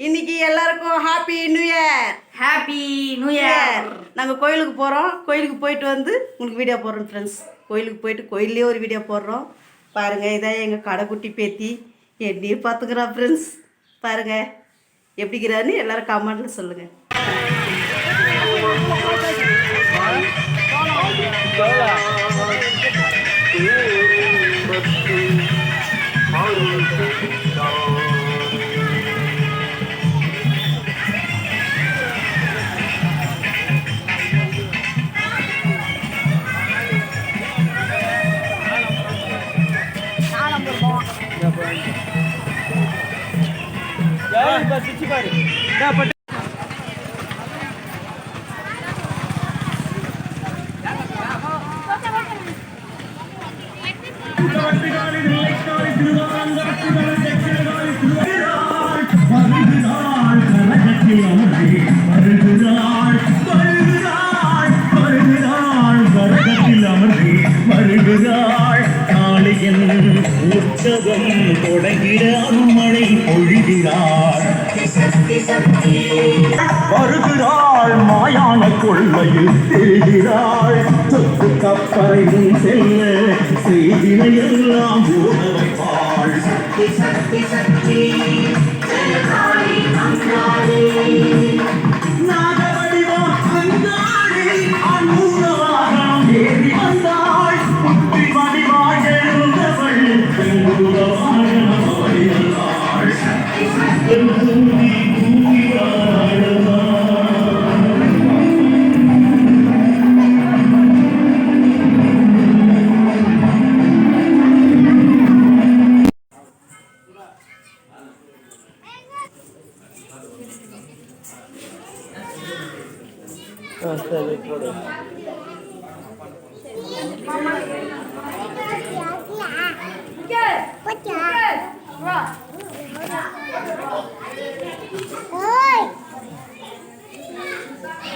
இன்னைக்கு எல்லாருக்கும் happy new year happy new year நாங்கள் கோயிலுக்கு போகிறோம் கோயிலுக்கு போயிட்டு வந்து உங்களுக்கு வீடியோ போடுறோம் ஃப்ரெண்ட்ஸ் கோயிலுக்கு போயிட்டு கோயிலே ஒரு வீடியோ போடுறோம். பாருங்கள் இதான் எங்கள் கடைக்குட்டி பேத்தி எப்படியும் பார்த்துக்கிறா ஃப்ரெண்ட்ஸ் பாருங்கள் எப்படிங்கிறாருன்னு எல்லாரும் கமெண்ட்டில் சொல்லுங்கள் வருகிறாள் கரகத்தில் வருகிறாள் காளியன் உற்சவம் தொடங்கிட அருள்மழை பொழிகிறாள் வருகிறாள் மாயான கொள்ளையில் தெரிகிறாள் சொத்து கப்பறையும் செல்ல செய்தினை எல்லாம் ஓட வைப்பாள் சக்தி.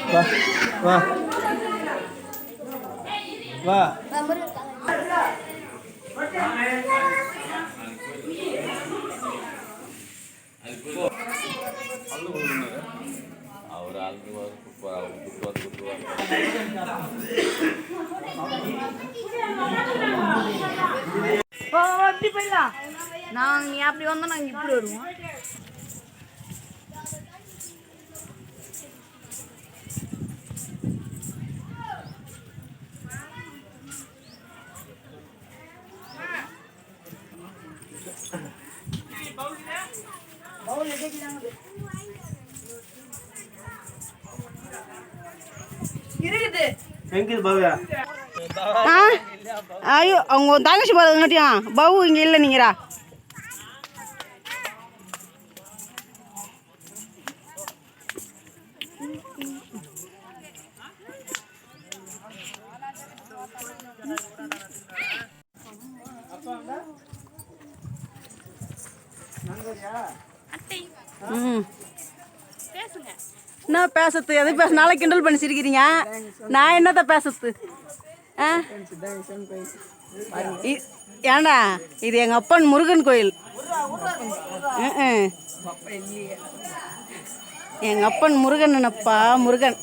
வா வா. வா. அவர் ஆளுக்கு வந்து போயிடலாம் நாங்க நீ அப்படி வந்தா நாங்க இப்படி வருவோம் பவுல் எங்க ஆ? ஐயோ அவங்க தங்கச்சி போகிறதுங்காட்டியும் பவு இங்கே இல்லை நீங்கிறா ம். என்ன பேசுறது? எது பேச நாளை கிண்டல் பண்ணி சிரிக்கிறீங்க? நான் என்னத்த பேசுறது? ஆ? இ- ஏண்டா? இது எங்கள் அப்பன் முருகன் கோயில். எங்கள் அப்பன் முருகன் என்னப்பா? முருகன்.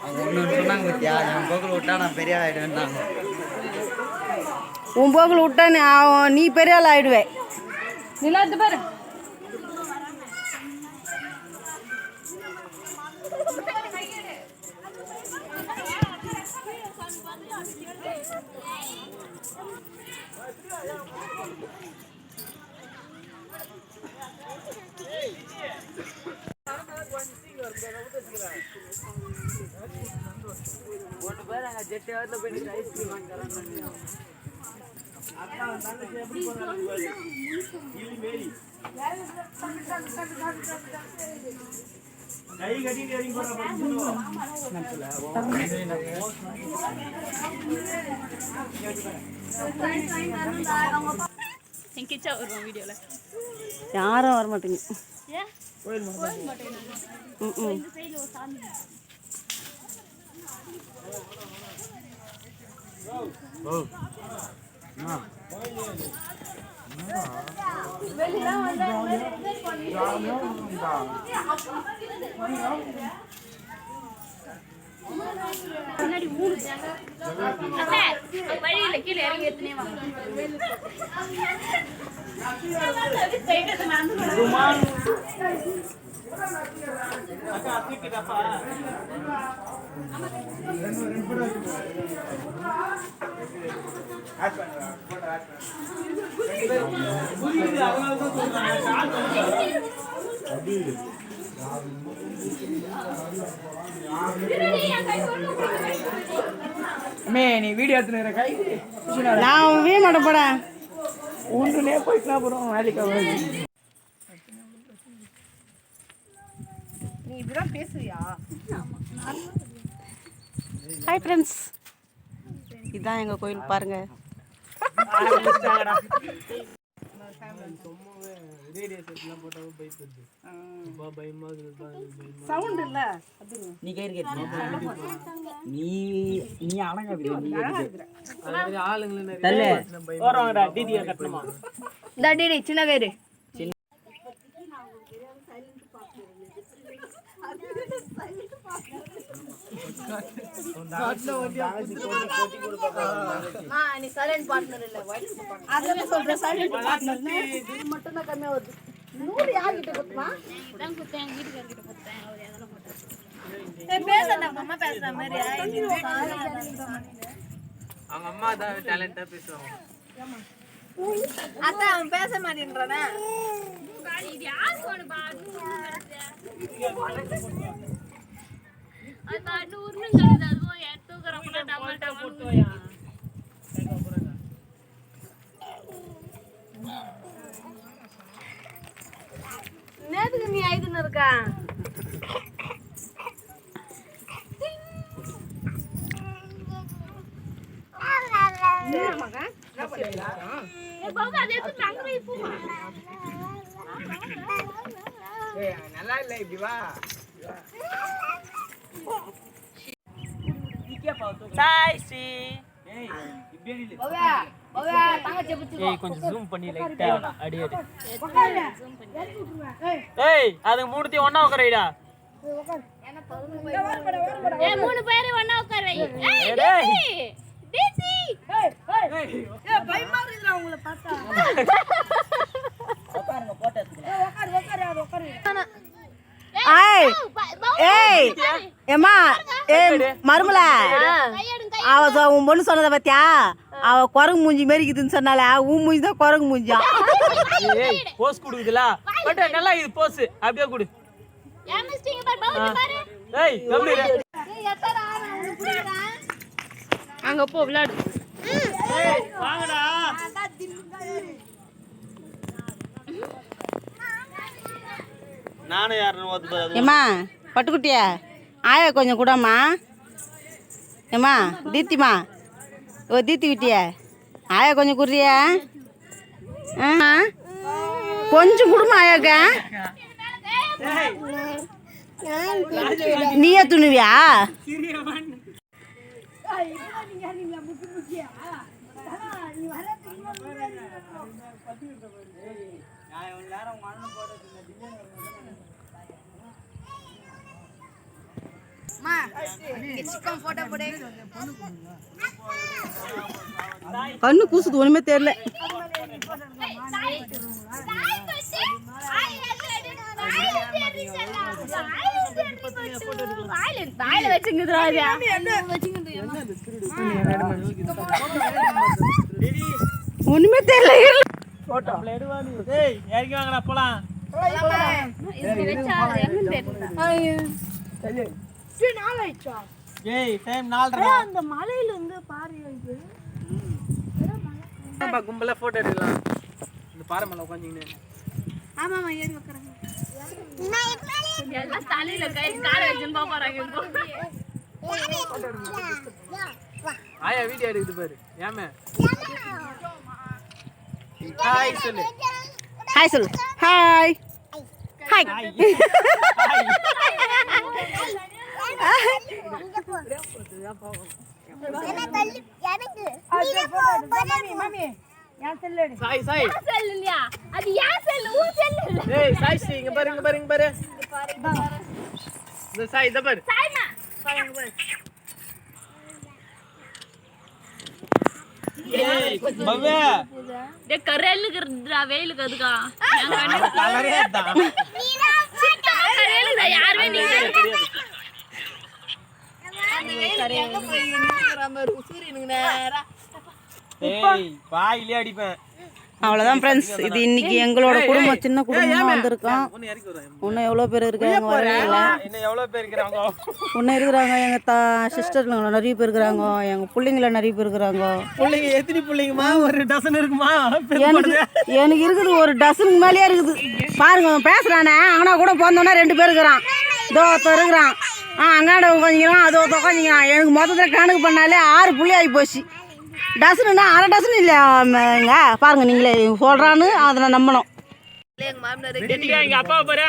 அவங்க ஒன்று சொன்னாங்க பத்தியா என் போக்கில் பெரிய ஆகிடுவேன்னாங்க உன் போக்கில் விட்டா நீ பெரிய ஆள் ஆயிடுவே நிலாத்து பாரு ஒன்று பேர். ஜெட்டு இடத்துல போய் ஐஸ்கிரீம் வாங்கி தரேன் அக்கா தங்கச்சி எப்படி வருவோம் வீடியோல யாரும் வர மாட்டீங்க ஏன் ம் ம் முன்னாடி மூணு அத்தை, வழியில கீழே இறங்கி எத்தனை வாங்க மே நீ வீடியோ எடுத்துன்னு கை நான் வீ மாட்டேன் போட. ஒன்றுனே போயிட்டுனா அப்புறம் வேலைக்கு ஆகாது. நீ இப்படிதான் பேசுவியா ஹாய் ஃப்ரெண்ட்ஸ் இதுதான் எங்கள் கோயில் பாருங்க. சவுண்ட் இல்ல நீ கயிறு கட்டு நீ நீ அடங்க தள்ளு இந்த டேடி சின்ன கயிறு அம்மா, நீ silent partner இல்ல, அதான் சொல்கிறேன் சைலண்ட் பார்ட்னர் இது மட்டும் தான் கம்மியாக வருது நூறு யார்கிட்ட கொடுத்துமா இதான் குத்தேன், எங்க வீட்டுக்காரர்கிட்ட குத்தேன், போட்டாரு. அம்மா அவன் பேச மாட்டேன்றானே. இது நேத்துக்கு நீ ஐதுன்னு இருக்கா நல்லா இல்லை இப்படி வா. சாய் ஸ்ரீ ஏய் ஏய் கொஞ்சம் ஜூம் பண்ணி லைட்டா அடி அடி. ஏய். அது மூணுத்தையும் ஒண்ணா உட்காரைடா ஏ மூணு பேரு ஒண்ணா உட்கார வை ஏய் டேய். டிசி உட்காருங்க போட்டோ எடுத்துக்கலாம். ஏய் ஏய் ஏம்மா ஏய் மருமல அவ உன் பொண்ணு சொன்னதை பத்தியா? அவ குரங்கு மூஞ்சி மாரி இருக்குதுன்னு சொன்னால உன் மூஞ்சி தான் குரங்கு மூஞ்சியா? போஸ் கொடுக்குதுல. பட் நல்லா இது போஸ். அப்படியே கொடு. ஏமிஸ்டிங்க பாரு பவுல் பாரு. ஏய் கம்மி இரு. ஏய் எத்தடா நான் உன்னை புடிக்கிறேன் அங்க போ விளையாடு. வாங்கடா. நானும் ஏம்மா பட்டுக்குட்டியா? ஆயா கொஞ்சம் கூடம்மா. ஏம்மா தீத்திமா ஓ தீத்தி விட்டியா? ஆயா கொஞ்சம் குடுறியா? ஆ? கொஞ்சம் குடுமா ஆயாக்க நீயே துணுவியா? சிக்கன் போட்டோ போடு. கண்ணு கூசுது ஒண்ணுமே தெரியல ஒண்ணுமே தெரியல. ஏய் இறங்கி வாங்கடா போலாம். ஏய் டைம் நாலரை அந்த மலையில இருந்து பாரு இது. நம்ம கும்பலா போட்டோ எடுக்கலாம். இந்த பாறை மேல உட்காந்துக்கின்னு ஆமா ஆமா ஏறி உட்காருங்க எல்லாம் தலையில கை கால வச்சுன்னு போறாங்க ஆயா வீடியோ எடுக்குது பாரு. ஏமே ஹாய் சொல்லு. ஹாய் சொல்லு. ஹாய் ஹாய் சாய் சாய் செல் இல்லையா அது ஏன் செல் உன் செல் இல்ல ஏய் சாய் ஸ்ரீ இங்க பாரு இங்க பாரு இங்க பாரு இந்த சாய் இத பாரு சாய்மா ஏய் பவ்யா டே வெயிலுக்கு அதுக்கா யாருமே நீங்க அவ்வளோதான் ஃப்ரெண்ட்ஸ் இது இன்னைக்கு எங்களோட குடும்பம் சின்ன குடும்பமாக வந்திருக்கோம் இன்னும் எவ்வளோ பேர் இருக்காங்க வரல இன்னும் எவ்வளவு பேர் இருக்கிறாங்க எங்கள் தா சிஸ்டருங்க நிறைய பேர் இருக்கிறாங்க எங்கள் பிள்ளைங்கள நிறைய பேர் இருக்கிறாங்க பிள்ளைங்க எத்தனை பிள்ளைங்கம்மா ஒரு டசன் இருக்குமா எனக்கு எனக்கு இருக்குது ஒரு டசனுக்கு மேலேயே இருக்குது பாருங்க அவன் பேசுகிறானே அங்கனா கூட பிறந்தோன்னே ரெண்டு பேர் இருக்கிறான் இதோ ஒருத்தன் இருக்கிறான் ஆ அங்காட உட்காந்துக்கிறான் அது உட்காந்துக்கிறான் எனக்கு மொத்தத்தில் கணக்கு பண்ணாலே ஆறு புள்ளி ஆகி போச்சு. டசனுன்னா அரை டசன் இல்லையாங்க பாருங்க நீங்களே சொல்கிறான்னு அதை நான் நம்பணும். எங்க மாமனார் வெட்டிக்கா எங்க அப்பாவை பாரு.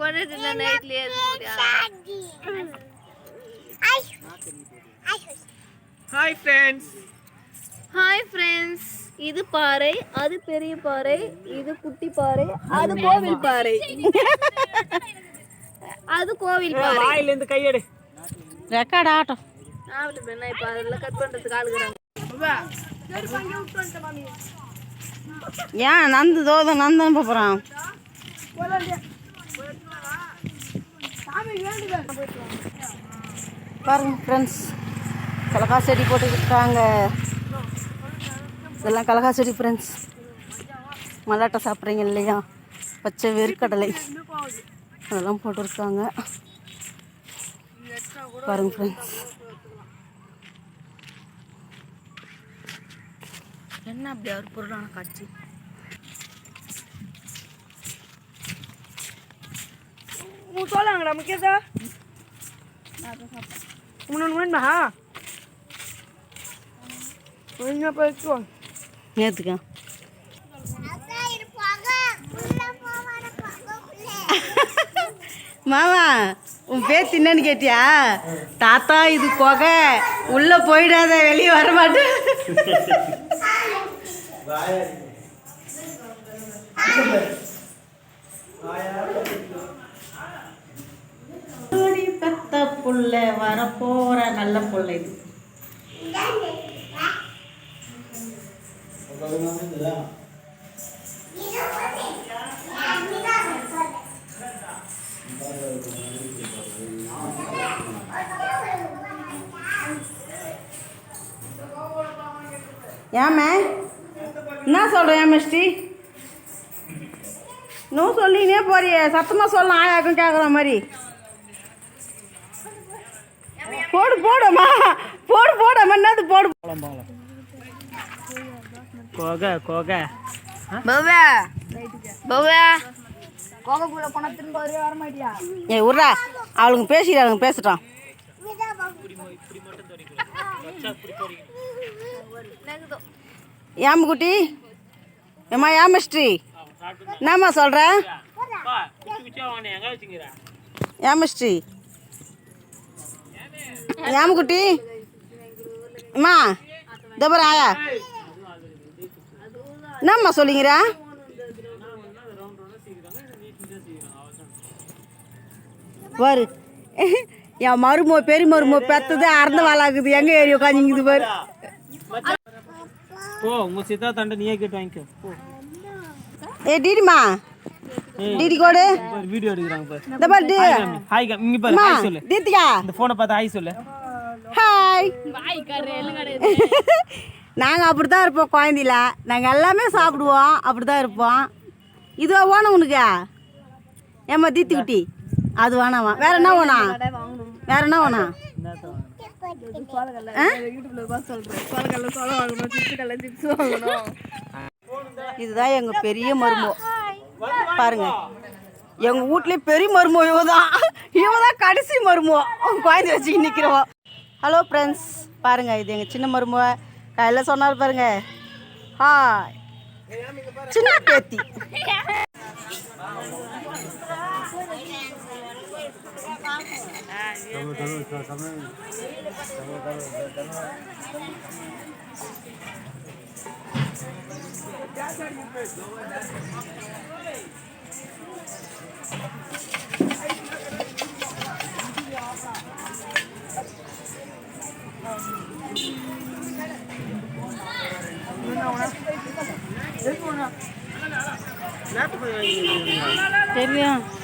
போனது இல்ல நைட்லயே ஹாய் ஃப்ரெண்ட்ஸ் ஹாய் ஃப்ரெண்ட்ஸ் இது பாறை அது பெரிய பாறை இது குட்டி பாறை அது கோவில் பாறை. அது கோவில் வாயில இருந்து கையெடு. ரெக்கார்ட் ஆட்டம் இப்ப கட் ஏன் நந்து தோத நந்தன் போகிறான் பாருங்க ஃப்ரெண்ட்ஸ் கலகா செடி போட்டுக்கிட்டாங்க. இதெல்லாம் கலகா செடி ஃப்ரெண்ட்ஸ் மல்லாட்டை சாப்பிட்றீங்க இல்லையா? பச்சை வேர்க்கடலை. அதெல்லாம் போட்டிருக்காங்க. பாருங்க ஃப்ரெண்ட்ஸ் என்ன அப்படி ஒரு பொருளான காட்சி? சொல்லுவாங்கடா முக்கியதா வேணுமா கொஞ்சம் போய்க்கோ நேற்றுக்கா மாமா உன் பேர் என்னன்னு கேட்டியா? தாத்தா இது கொகை உள்ள போயிடாத வெளியே வர மாட்டேன் பெத்த புள்ள வரப்போற நல்ல புள்ள இது. ஏமே என்ன சொல்கிறேன் ஏமஸ்டி இன்னும் சொல்லினே போறியே. சத்தமாக சொல்லலாம் ஆயாக்கும் கேட்குற மாதிரி. போடு போடுமா போடு போடாம என்னது போடு? கொகை கொகை. பவ்யா பவ்யா கோகக்குள்ள போனா திரும்ப வர மாட்டியா ஏய் உர்ரா. அவளுங்க பேசிக்கிறாளுங்க பேசிட்டான் ஏம்புக்குட்டி ஏம்மா ஏமஸ்ட்ரி என்னம்மா சொல்கிற பா ஏமக்குட்டி அம்மா தபர் ஆயா. என்னம்மா சொல்லிங்கிறா? பாரு. என் மருமோ பெரிய மருமோ பெத்தது அறந்து வாழாக்குது. எங்கே ஏறி உட்காந்துங்குது பாரு. போ உங்க சித்தா தண்டை நீயே கேட்டு வாங்கிக்கோ. போ. ஏ டிடிமா டிடி கோடு. வீடியோ எடுக்கிறாங்க பாரு. இந்த பாரு ஹாய் இங்க பாரு ஹாய் சொல்லு. தீத்திகா இந்த போனை பார்த்து ஹாய் சொல்லு. ஹாய் வாய் கரு எள்ளு கிடையாது நாங்கள் அப்படி தான் இருப்போம் குழந்தையில. நாங்கள் எல்லாமே சாப்பிடுவோம் அப்படி தான் இருப்போம். இதுவா வேணும் உனக்கு. ஏம்மா தீத்தி குட்டி. அது வேணாமா வேற என்ன வேணும்? வேற என்ன வேணும்? இதுதான் எங்கள் பெரிய மருமோ. பாருங்க. எங்க வீட்லயே பெரிய மருமோ இவ தான் இவ தான் கடைசி மருமோ. குழந்தை வச்சுக்கிட்டு நிற்கிறோம் ஹலோ ஃப்ரெண்ட்ஸ் பாருங்க இது எங்க சின்ன மருமோ. கையில் சொன்னார் பாருங்க. ஹாய் சின்ன பேத்தி. தெரியும்.